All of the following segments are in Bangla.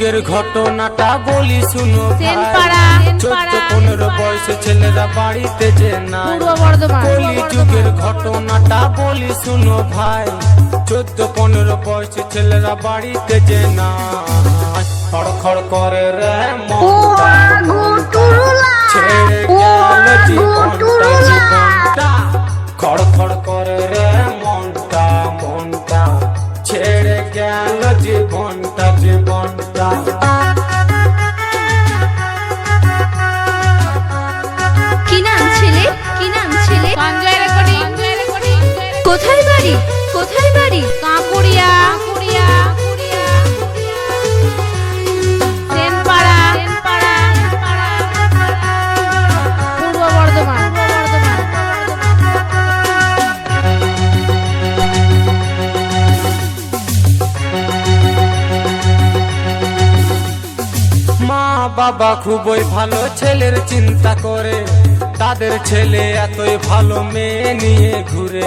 যুগের ঘটনাটা বলি শুনো ভাই। চোদ্দ পনেরো। বয়সে ছেলেরা বাড়িতে যে বর্ধমান কলি যুগের ঘটনাটা বলি শুনো ভাই। চোদ্দ পনেরো বয়সে ছেলেরা বাড়িতে যে না খড়খড় করে রে ছেড়ে গেল জীবনটা জীবনটা। খড়খড় করে রে কোথায় বাড়ি? কাঁকুড়িয়া। বাবা খুবই ভালো ছেলের চিন্তা করে। তাদের ছেলে এতই ভালো মেয়ে নিয়ে ঘুরে।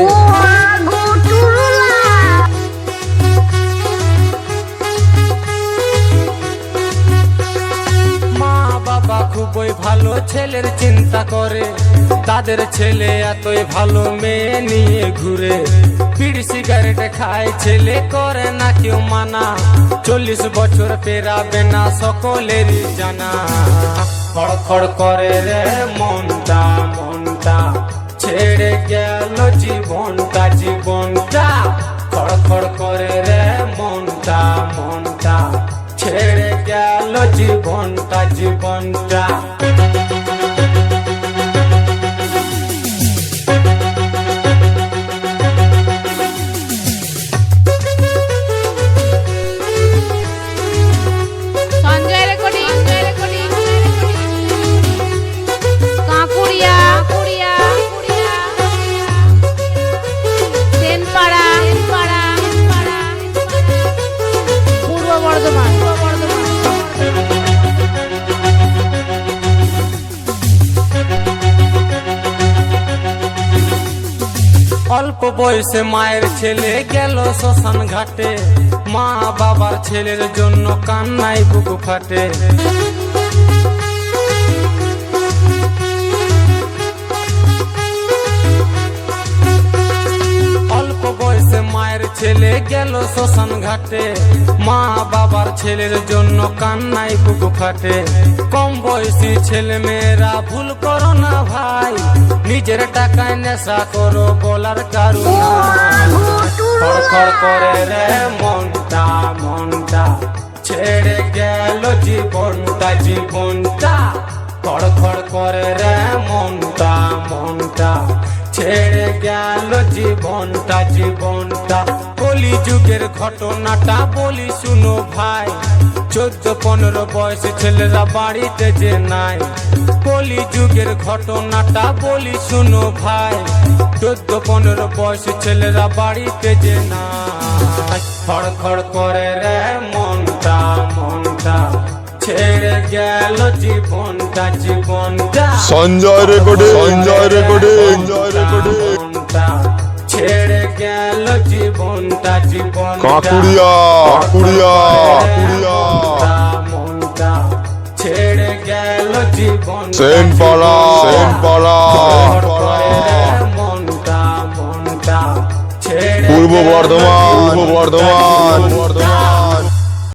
খুবই ভালো ছেলের চিন্তা করে। তাদের ছেলে এতই ভালো মেয়ে নিয়ে ঘুরে। বিড়ি সিগারেট খায়, ছেলে করে না কেউ মানা। চল্লিশ বছর পেরাবে না সকলেরই জানা। খড়খড় করে রে, মনটা মনটা। ছেড়ে গেল জীবনটা জীবনটা মনটা ছেড়ে গেল জীবনটা জীবনটা। অল্প বয়সে মায়ের ছেলে গেল শ্মশান ঘাটে। মা বাবার ছেলের জন্য কান্নাই বুক ফাটে। অল্প বয়সে মায়ের ছেলে গেল শ্মশান ঘাটে। মা বাবার ছেলের জন্য কান্নাই বুক ফাটে। কম বয়সী ছেলে মেয়েরা, ভুল করো না ভাই। নিজের টাকায় নেশা করো বলার কারুনা খড়খড় করে রে মনটা মনটা। ছেড়ে গেল জীবনটা জীবনটা। খড়খড় করে রে মনটা মনটা। ছেড়ে গেল জীবনটা জীবনটা। কলি যুগের ঘটনাটা বলি শুনো ভাই। চোদ্দ পনেরো বয়সে ছেলেরা বাড়িতে যে নাই। কলি যুগের ঘটনাটা বলি শুনো ভাই। চোদ্দ পনেরো বয়সে ছেলেরা বাড়িতে যে নাই। খড়খড় করে রে মনটা মনটা ছেড়ে গেল জীবনটা জীবনটা। Sanjay recording Sanjay recording Sanjay recording. ছেড়ে গেল জীবনটা জীবনটা। কাঁকুড়িয়া কাঁকুড়িয়া। সেন পালা মনটা ছেড়ে পূর্ব বর্ধমান পূর্ব বর্ধমান।